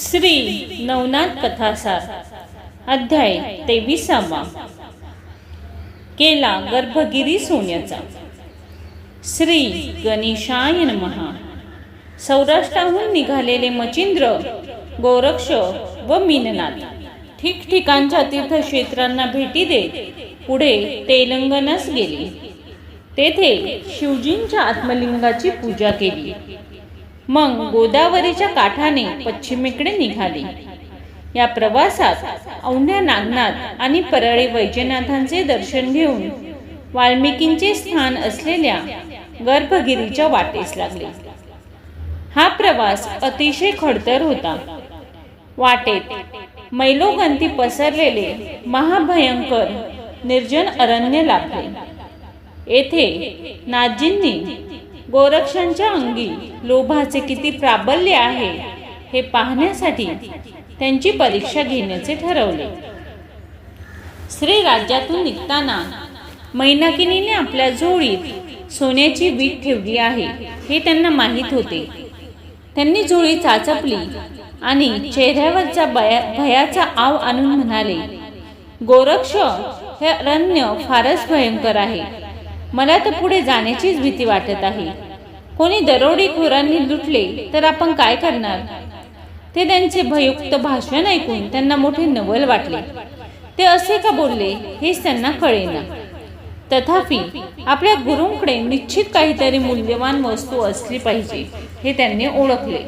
श्री नवनाथ कथासार अध्याय तेविसावा. केला गर्भगिरी सोन्याचा. श्री गणेशाय महा सौराष्ट्राहून निघालेले मचिंद्र गोरक्ष व मीननाथ ठिकठिकाणच्या तीर्थक्षेत्रांना भेटी देत पुढे तेलंगणास गेले. तेथे शिवजींच्या आत्मलिंगाची पूजा केली. मग गोदावरीच्या काठाने पश्चिमेकडे निघाले. या प्रवासात औंढ्या नागनाथ आणि परळी वैजनाथांचे दर्शन घेऊन वाल्मिकींचे स्थान असलेल्या गर्भगिरीच्या वाटेस लागले. हा प्रवास अतिशय खडतर होता. वाटेत मैलोगंती पसरलेले महाभयंकर निर्जन अरण्य लाभले. येथे नाथजींनी गोरक्षांच्या अंगी लोभाचे किती प्राबल्य आहे हे पाहण्यासाठी त्यांची परीक्षा घेण्याचे ठरवले. श्री राज्यातून निघताना मैनाकिनीने आपल्या झोळीत सोन्याची वीट ठेवली आहे हे त्यांना माहीत होते. त्यांनी झोळी चाचपली आणि चेहऱ्यावरचा भयाचा आव आणून म्हणाले गोरक्ष हे अरण्य फारच भयंकर आहे. मला तर पुढे जाण्याचीच भीती वाटत आहे. कोणी दरोडेखोरांनी लुटले तर आपण काय करणार? ते त्यांचे भयुक्त भाषण ऐकून त्यांना मोठे नवल वाटले. ते असे का बोलले हेच त्यांना कळेना. तथापि आपल्या गुरूंकडे निश्चित काहीतरी मूल्यवान वस्तू असली पाहिजे हे त्यांनी ओळखले.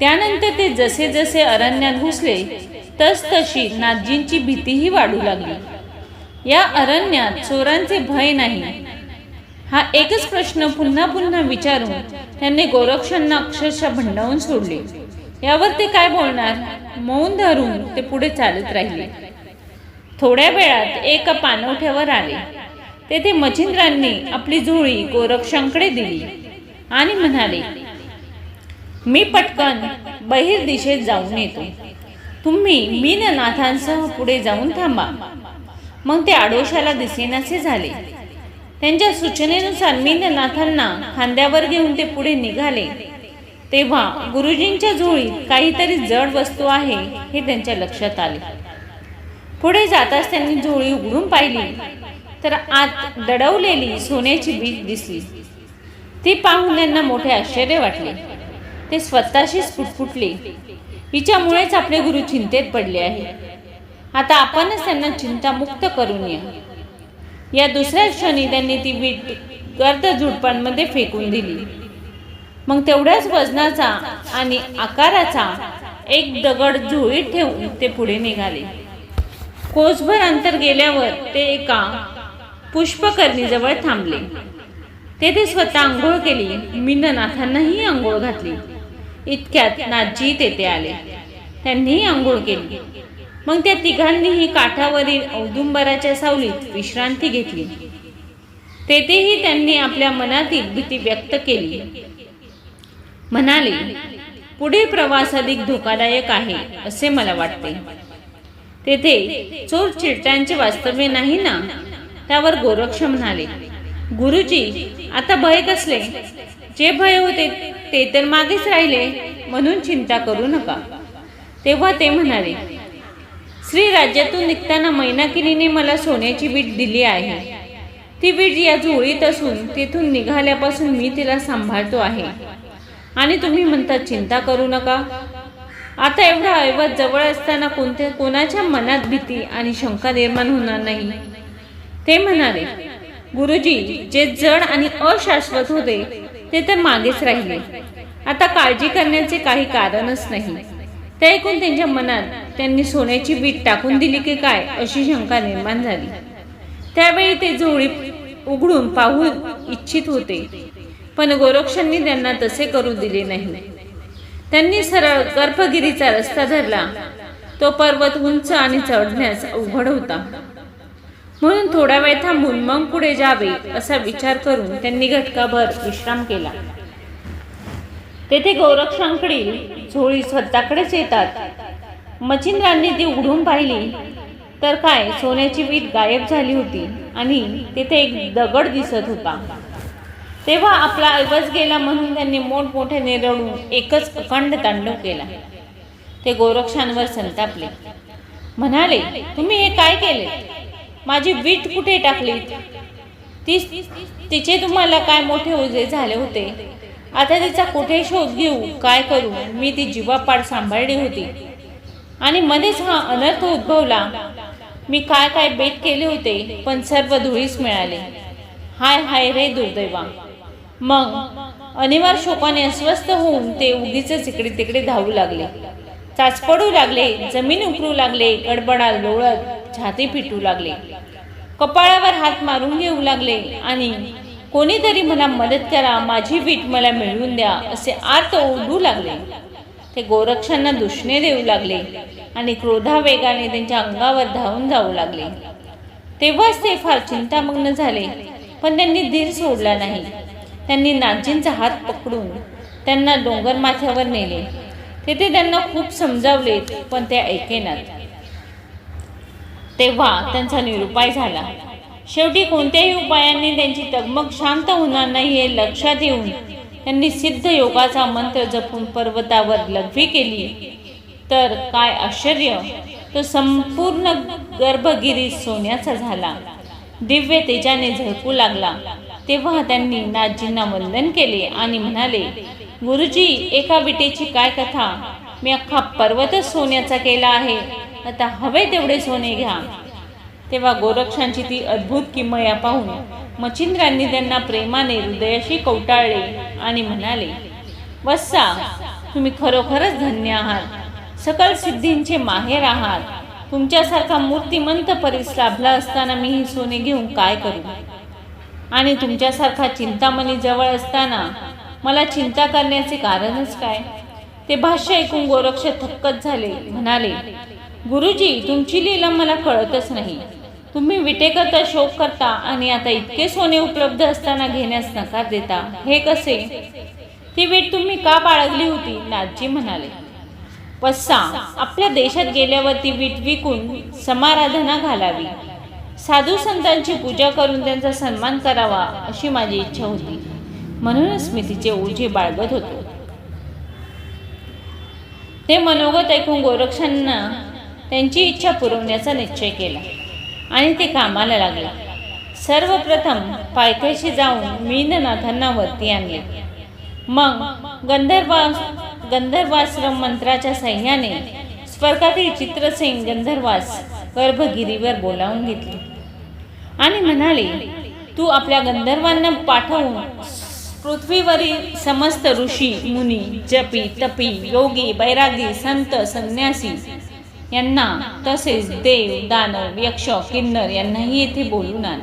त्यानंतर ते जसे जसे अरण्यात घुसले तस तशी नाथजींची भीतीही वाढू लागली. या अरण्यात चोरांचे भय नाही हा एकच प्रश्न पुन्हा पुन्हा विचारून त्यांनी गोरक्षांना अक्षरशः भंडावून सोडले. यावर ते काय बोलणार? मौन धरून ते पुढे चालत राहिले. थोड्या वेळात एका पानवठ्यावर आले. तेथे मच्छिंद्रांनी आपली झोळी गोरक्षांकडे दिली आणि म्हणाले मी पटकन बहिर दिशेत जाऊन येतो. तुम्ही मीननाथांसह पुढे जाऊन थांबा. मग ते आडोशाला दिसेनासे झाले. त्यांच्या सूचनेनुसार मी नाथांना खांद्यावर घेऊन ते पुढे निघाले. तेव्हा गुरुजींच्या झोळीत काहीतरी जड वस्तू आहे हे त्यांच्या लक्षात आले. पुढे जाताच त्यांनी झोळी उघडून पाहिली. तर आत दडवलेली सोन्याची बीज दिसली. ती पाहून त्यांना मोठे आश्चर्य वाटले. ते स्वतःशीच फुटफुटले हिच्यामुळेच आपले गुरु चिंतेत पडले आहे आता आपणच त्यांना चिंतामुक्त करून या. या दुसऱ्या क्षणी त्यांनी ती वीट गर्द झुडपांमध्ये फेकून दिली. मग तेवढ्याच वजनाचा आणि आकाराचा एक दगड झोळीत ठेवून ते पुढे निघाले. कोसभर अंतर गेल्यावर ते एका पुष्पकर्णीजवळ थांबले. तेथे स्वतः आंघोळ केली. मीननाथांनाही आंघोळ घातली. इतक्यात नाजी तेथे आले. त्यांनीही आंघोळ केली. मग त्या तिघांनीही काठावरील औदुंबराच्या सावलीत विश्रांती घेतली. तेथेही त्यांनी आपल्या मनातील भीती व्यक्त केली. म्हणाले पुढे प्रवास अधिक धोकादायक आहे असे मला वाटते. तेथे चोर चिरट्यांचे वास्तव्य नाही ना? त्यावर गोरक्ष म्हणाले गुरुजी आता भय कसले? जे भय होते ते तर मागेच राहिले म्हणून चिंता करू नका. तेव्हा ते म्हणाले श्री राज्यातून निघताना मैनाकिनीने मला सोन्याची वीट दिली आहे. ती वीट या झोळीत असून तेथून निघाल्यापासून मी तिला सांभाळतो आहे. आणि तुम्ही म्हणता चिंता करू नका. आता एवढा ऐवत जवळ असताना कोणत्या कोणाच्या मनात भीती आणि शंका निर्माण होणार नाही? ते म्हणाले गुरुजी जे जड आणि अशाश्वत होते ते तर मागेच राहिले. आता काळजी करण्याचे काही कारणच नाही. ते ऐकून त्यांच्या मनात त्यांनी सोन्याची वीट टाकून दिली की काय अशी शंका निर्माण झाली. त्यावेळी ते झोळी उघडून पाहू इच्छित होते पण गोरक्षांनी त्यांना तसे करू दिले नाही. त्यांनी सरळ गर्भगिरीचा रस्ता धरला. तो पर्वत उंच आणि चढण्यास अवघड होता. म्हणून थोडा वेळ थांबून मग पुढे जावे असा विचार करून त्यांनी घटकाभर विश्राम केला. तेथे गोरक्षांकडील झोळी स्वतःकडेच येतात. मच्छिंद्रांनी ती उघडून पाहिली. तर काय सोन्याची वीट गायब झाली होती आणि तेथे एक दगड दिसत होता. तेव्हा आपला ऐवज गेला म्हणून त्यांनी मोठमोठ्याने रडून एकच अखंड तांडव केला. ते गोरक्षांवर संतापले. म्हणाले तुम्ही हे काय केले? माझी वीट कुठे टाकली ती तिचे तुम्हाला काय मोठे ओझे झाले होते? आता तिचा कुठे शोध घेऊ? काय करू? मी ती जीवापाड सांभाळली होती. आणि मध्येच हा अनर्थ उद्भवला. मी काय काय बेत केले होते पण सर्व धुळीस मिळाले. हाय हाय रे दुर्दैवा. मग? अनिवार्य शोकाने अस्वस्थ होऊन ते उगीच इकडे तिकडे धावू लागले. चाचपडू लागले जमीन उकरू लागले गडबडा लोळत छाती पिटू लागले. कपाळावर हात मारून घेऊ लागले आणि कोणीतरी मला मदत करा माझी वीट मला मिळवून द्या असे आत ओढू लागले. ते गोरक्षांना दुष्णे देऊ लागले आणि क्रोधावेगाने त्यांच्या अंगावर धावून जाऊ लागले. तेव्हाच ते फार चिंतामग्न झाले पण त्यांनी धीर सोडला नाही. त्यांनी नाजींचा हात पकडून त्यांना डोंगर माथ्यावर नेले. तेथे त्यांना खूप समजावले पण ते ऐकेनात. तेव्हा त्यांचा निरुपाय झाला. शेवटी कोणत्याही उपायांनी त्यांची तगमग शांत होणार नाही हे लक्षात येऊन त्यांनी सिद्ध योगाचा मंत्र जपून पर्वतावर लघवी केली. तर काय आश्चर्य तो संपूर्ण गर्भगिरी सोन्याचा झाला. दिव्य तेजाने झळकू लागला. तेव्हा त्यांनी नाथजींना वंदन केले आणि म्हणाले गुरुजी एका विटेची काय कथा? मी अख्खा पर्वतच सोन्याचा केला आहे. आता हवे तेवढे सोने घ्या. तेव्हा गोरक्षांची ती अद्भुत किमया पाहून मच्छिंद्रांनी त्यांना प्रेमाने हृदयाशी कवटाळले आणि म्हणाले वत्सा तुम्ही खरोखरच धन्य आहात. सकल सिद्धींचे माहेर आहात. तुमच्यासारखा मूर्तिमंत परीस लाभला असताना मी ही सोने घेऊन काय करू? आणि तुमच्यासारखा चिंतामणी जवळ असताना मला चिंता करण्याचे कारणच काय? ते भाष्य ऐकून गोरक्ष थक्कच झाले म्हणाले गुरुजी तुमची लीला मला कळतच नाही. तुम्ही विटेकरता शोक करता आणि आता इतके सोने उपलब्ध असताना घेण्यास नकार देता. हे कसे? ती वीट तुम्ही का बाळगली होती? नाथजी म्हणाले. पस्सा आपल्या देशात गेल्यावर ती वीट विकून समाराधना घालावी. साधू संतांची पूजा करून त्यांचा सन्मान करावा अशी माझी इच्छा होती. म्हणूनच मी तिचे ओझे बाळगत होतो. ते मनोगत ऐकून गोरक्षांना त्यांची इच्छा पुरवण्याचा निश्चय केला. आणि ते कामाला लागले. सर्वप्रथम पायथ्याशी जाऊन मीननाथांना वरती आणले. मग गंधर्वा गंधर्वाश्रम मंत्राच्या सह्याने स्वर्गातील चित्रसेन गंधर्वास गर्भगिरीवर बोलावून घेतले. आणि म्हणाले तू आपल्या गंधर्वांना पाठवून पृथ्वीवरील समस्त ऋषी मुनी जपी तपी योगी बैरागी संत संन्यासी यांना तसेच देव दानव यक्ष किन्नर यांनाही येथे बोलून आण.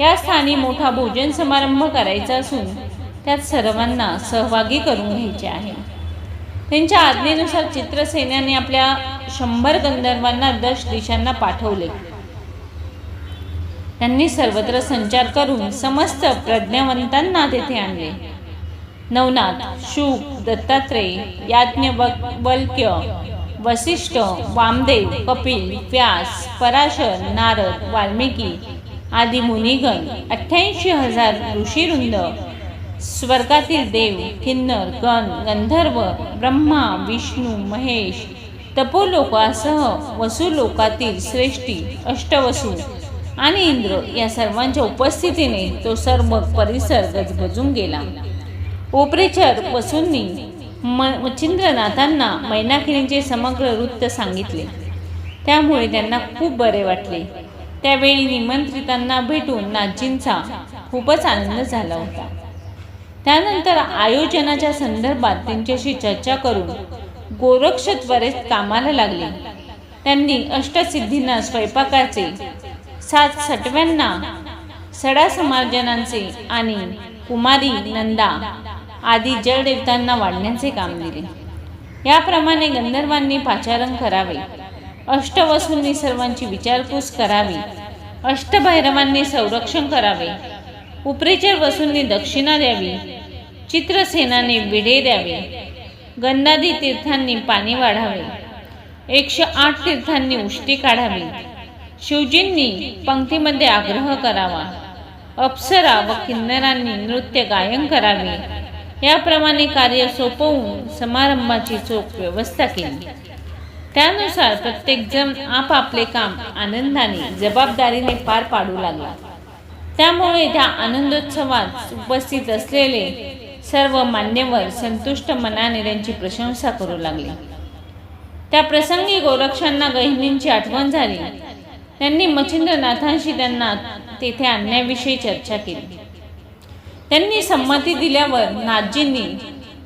या स्थानी मोठा भोजन समारंभ करायचा असून त्यात सर्वांना सहभागी करून घ्यायचे आहे. त्यांच्या आज्ञेनुसार चित्रसेनाने आपल्या शंभर गंधर्वांना दश दिशांना पाठवले. त्यांनी सर्वत्र संचार करून समस्त प्रज्ञावंतांना तेथे आणले. नवनाथ शुक दत्तात्रेय याज्ञवल्क्य वसिष्ठ वामदेव कपिल व्यास पराशर नारद वाल्मिकी आदी मुनिगण अठ्ठ्याऐंशी हजार ऋषीरुंद स्वर्गातील देव किन्नर गण गंधर्व ब्रह्मा विष्णू महेश तपोलोकासह वसुलोकातील श्रेष्ठी अष्टवसू आणि इंद्र या सर्वांच्या उपस्थितीने तो सर्व परिसर गजबजून गेला. ओपरेचर वसूंनी म मच्छिंद्रनाथांना मैनाकिनीचे समग्र वृत्त सांगितले. त्यामुळे त्यांना खूप बरे वाटले. त्यावेळी निमंत्रितांना भेटून नाथजींचा खूपच आनंद झाला होता. त्यानंतर आयोजनाच्या संदर्भात त्यांच्याशी चर्चा करून गोरक्ष त्वरेत कामाला लागले. त्यांनी अष्टसिद्धींना स्वयंपाकाचे सात सटव्यांना सडा समार्जनांचे आणि कुमारी नंदा आदी जलदेवतांना वाढण्याचे काम दिले. याप्रमाणे गंधर्वांनी पाचारण करावे. अष्टवसूंनी सर्वांची विचारपूस करावी. अष्टभैरवांनी संरक्षण करावे. उपरेचर वसूंनी दक्षिणा द्यावी. चित्रसेनाने विडे द्यावे. गंधादी तीर्थांनी पाणी वाढावे. एकशे आठ तीर्थांनी उष्टी काढावी. शिवजींनी पंक्तीमध्ये आग्रह करावा. अप्सरा व किन्नरांनी नृत्य गायन करावे. याप्रमाणे कार्य सोपवून समारंभाची चोख व्यवस्था केली. त्यानुसार प्रत्येकजण आपापले काम आनंदाने जबाबदारीने पार पाडू लागला. त्यामुळे त्या आनंदोत्सवात उपस्थित असलेले सर्व मान्यवर संतुष्ट मनाने त्यांची प्रशंसा करू लागले. त्या प्रसंगी गोरक्षांना गहिनींची आठवण झाली. त्यांनी मच्छिंद्रनाथांशी त्यांना तेथे आणण्याविषयी चर्चा केली. त्यांनी संमती दिल्यावर नाथजींनी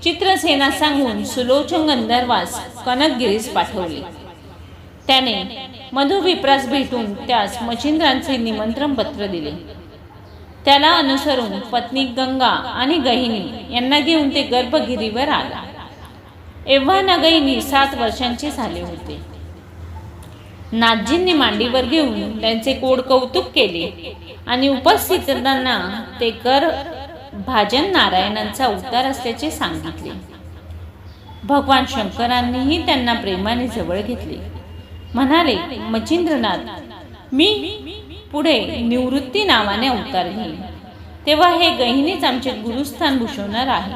चित्रसेना सांगून सुलोचन गंधर्वास कनकगिरीस पाठवले. त्याने मधुविप्रास भेटून त्यास मच्छिंद्रांचे निमंत्रण पत्र दिले. त्याला अनुसरून पत्नी गंगा आणि गहिनी यांना घेऊन ते गर्भगिरीवर आला. एव्हा ना सात वर्षांचे झाले होते. नाथजींनी मांडीवर घेऊन त्यांचे कोड कौतुक केले आणि उपस्थितांना ते कर भाजन नारायणांचा उतार असल्याचे सांगितले. भगवान शंकरांनीही त्यांना प्रेमाने जवळ घेतले. म्हणाले मच्छिंद्रनाथ मी पुढे निवृत्ती नावाने अवतार घेईन. तेव्हा हे गहिनीच आमचे गुरुस्थान भूषवणार आहे.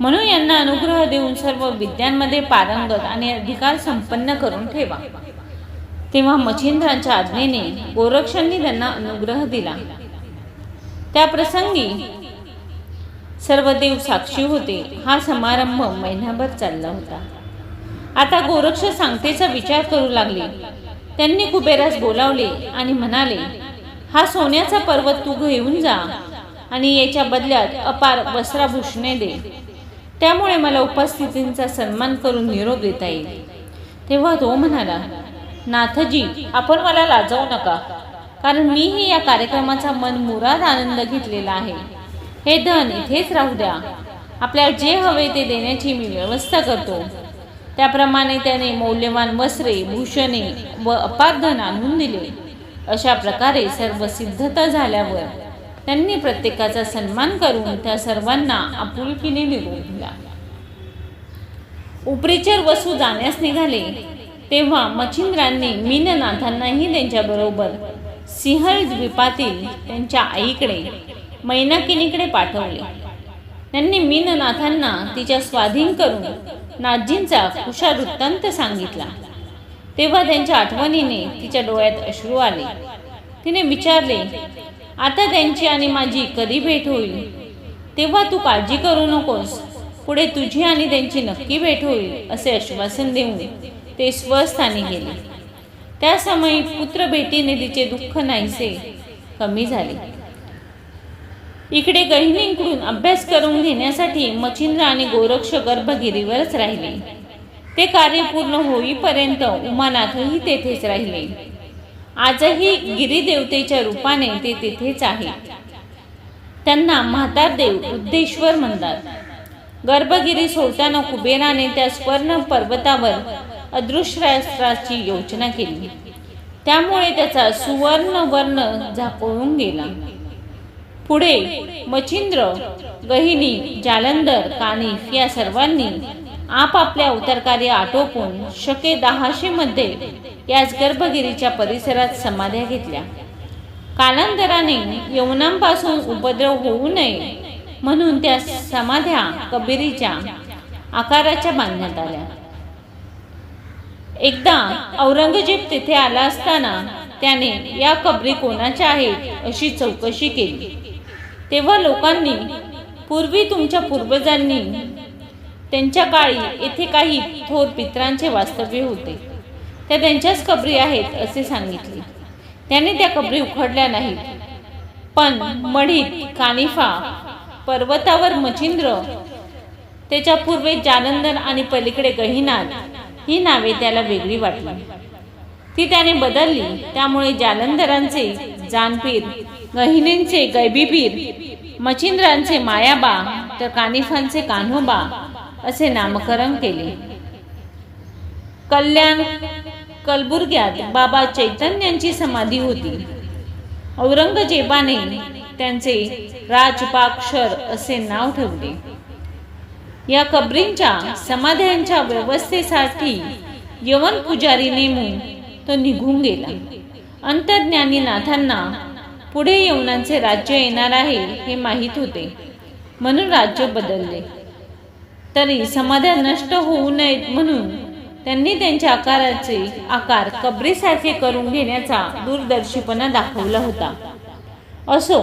म्हणून यांना अनुग्रह देऊन सर्व विद्यांमध्ये पारंगत आणि अधिकार संपन्न करून ठेवा. तेव्हा मच्छिंद्रांच्या आज्ञेने गोरक्षांनी त्यांना अनुग्रह दिला. त्या प्रसंगी सर्व देव साक्षी होते. हा समारंभ महिनाभर चालला होता. आता गोरक्ष सांगतेचा विचार करू लागले. त्यांनी कुबेरास बोलावले आणि म्हणाले हा सोन्याचा पर्वत तू घेऊन जा आणि याच्या बदल्यात अपार वस्त्राभूषणे दे. त्यामुळे मला उपस्थितींचा सन्मान करून निरोप देता येईल. तेव्हा तो म्हणाला नाथजी आपण मला लाजवू नका. कारण मीही या कार्यक्रमाचा मन मुराद आनंद घेतलेला आहे. हे धन इथेच राहू द्या. आपल्याला जे हवे ते देण्याची मी व्यवस्था करतो. त्याप्रमाणे त्याने मौल्यवान वस्त्रे भूषणे व अपार धन आणून दिले. अशा प्रकारे सर्व सिद्धता झाल्यावर त्यांनी प्रत्येकाचा सन्मान करून त्या सर्वांना आपुलकीने निरोप दिला. उपरीचर वसू जाण्यास निघाले तेव्हा मच्छिंद्रांनी मीननाथांनाही त्यांच्याबरोबर सिंहल द्वीपातील त्यांच्या आईकडे मैनाकिनीकडे पाठवले. त्यांनी मीननाथांना तिच्या स्वाधीन करून नाथजींचा हुशार वृत्तांत सांगितला. तेव्हा त्यांच्या आठवणीने तिच्या डोळ्यात अश्रू आले. तिने विचारले आता त्यांची आणि माझी कधी भेट होईल? तेव्हा तू काळजी करू नकोस. पुढे तुझी आणि त्यांची नक्की भेट होईल असे आश्वासन देऊन ते स्वस्थानी गेले. त्या समयी पुत्र भेटीने तिचे दुःख नाहीसे. कमी झाले. इकडे गहिनींकडून अभ्यास करून घेण्यासाठी मच्छिंद्र आणि गोरक्ष गर्भगिरीवरच राहिले. ते कार्य पूर्ण होईपर्यंत उमानाथही तेथेच राहिले. आजही गिरीदेवतेच्या रूपाने ते तेथेच आहे. त्यांना म्हातार देव उद्देश्वर म्हणतात. गर्भगिरी सोडताना कुबेराने त्या स्वर्ण पर्वतावर अदृश्यास्त्राची योजना केली. त्यामुळे त्याचा सुवर्ण वर्ण झाकोळून गेला. पुढे मच्छिंद्र गहिनी जालंधर कानिफ या सर्वांनी आपापल्या उतरकार्य आटोपून शके दहाशे मध्ये याच गर्भगिरीच्या परिसरात समाध्या घेतल्या. कालांतराने यवनांपासून उपद्रव होऊ नये म्हणून त्या समाध्या कबिरीच्या आकाराच्या बांधण्यात आल्या. एकदा औरंगजेब तिथे आला असताना त्याने या कबरी कोणाच्या आहेत अशी चौकशी केली. तेव्हा लोकांनी पूर्वी तुमच्या पूर्वजांनी त्यांच्या काळी येथे काही थोर पित्रांचे वास्तव्य होते. त्या त्यांच्याच कबरी आहेत असे सांगितले. त्याने त्या कबरी उखडल्या नाहीत. पण मढीत कानिफा पर्वतावर मचिंद्र त्याच्या पूर्वे जालंधर आणि पलीकडे गहिनाथ ही नावे त्याला वेगळी वाटली. ती त्याने बदलली. त्यामुळे जालंधरांचे जानपीर गहिनींचे गैबीपीर मच्छिंद्रांचे मायाबा तर कानिफांचे कान्होबा असे नामकरण केले. कल्याण कलबुर्ग्यात बाबा चैतन्यांची समाधी होती. औरंगजेबाने त्यांचे राजपाक्षर असे नाव ठेवले. या कबरींच्या समाध्यांच्या व्यवस्थेसाठी यवन पुजारी नेमून तो निघून गेला. अंतर्ज्ञानी नाथांना पुढे यवनांचे राज्य येणार आहे हे माहीत होते. म्हणून राज्य बदलले. तरी समाध्या नष्ट होऊ नयेत म्हणून त्यांनी त्यांच्या आकाराचे आकार कबरीसारखे करून घेण्याचा दूरदर्शीपणा दाखवला होता. असो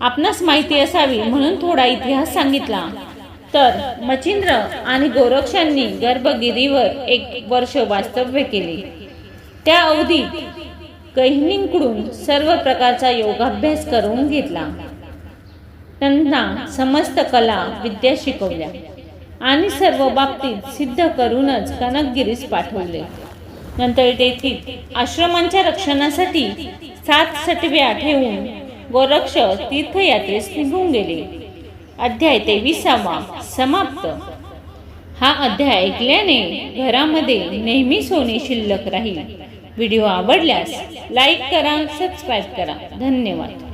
आपणास माहिती असावी म्हणून थोडा इतिहास सांगितला. तर मच्छिंद्र आणि गोरक्षांनी गर्भगिरीवर एक वर्ष वास्तव्य केले. त्या अवधीत गहिनींकडून सर्व प्रकारचा योगाभ्यास करून घेतला. त्यांना समस्त कला विद्या शिकवल्या आणि सर्व बाबतीत सिद्ध करूनच कनकगिरीस पाठवले. नंतर तेथील आश्रमांच्या रक्षणासाठी सात सटव्या ठेवून गोरक्ष तीर्थयात्रेस निघून गेले. अध्याय तेविसावा. समाप्त. हा अध्याय ऐकल्याने घरामध्ये नेहमी सोने शिल्लक राहील. व्हिडिओ आवडल्यास लाईक करा सबस्क्राईब करा. धन्यवाद.